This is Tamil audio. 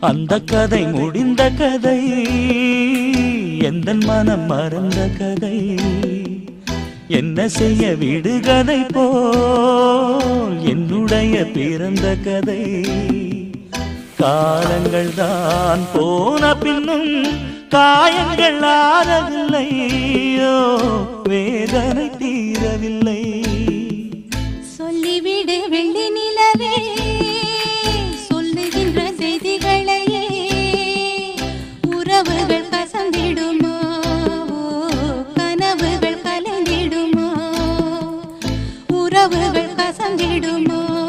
அந்த கதை முடிந்த கதை எந்த மனம் மறந்த கதை? என்ன செய்ய விடு கதை போல் என்னுடைய பிறந்த கதை? காலங்கள் தான் போன பின்னும் காயங்கள் ஆறவில்லையோ வேதனை தீரவில்லை. கனவுகள் கசந்திடுமா? ஓ கனவுகள் கலைந்திடுமா? உறவுகள் கசந்திடுமா?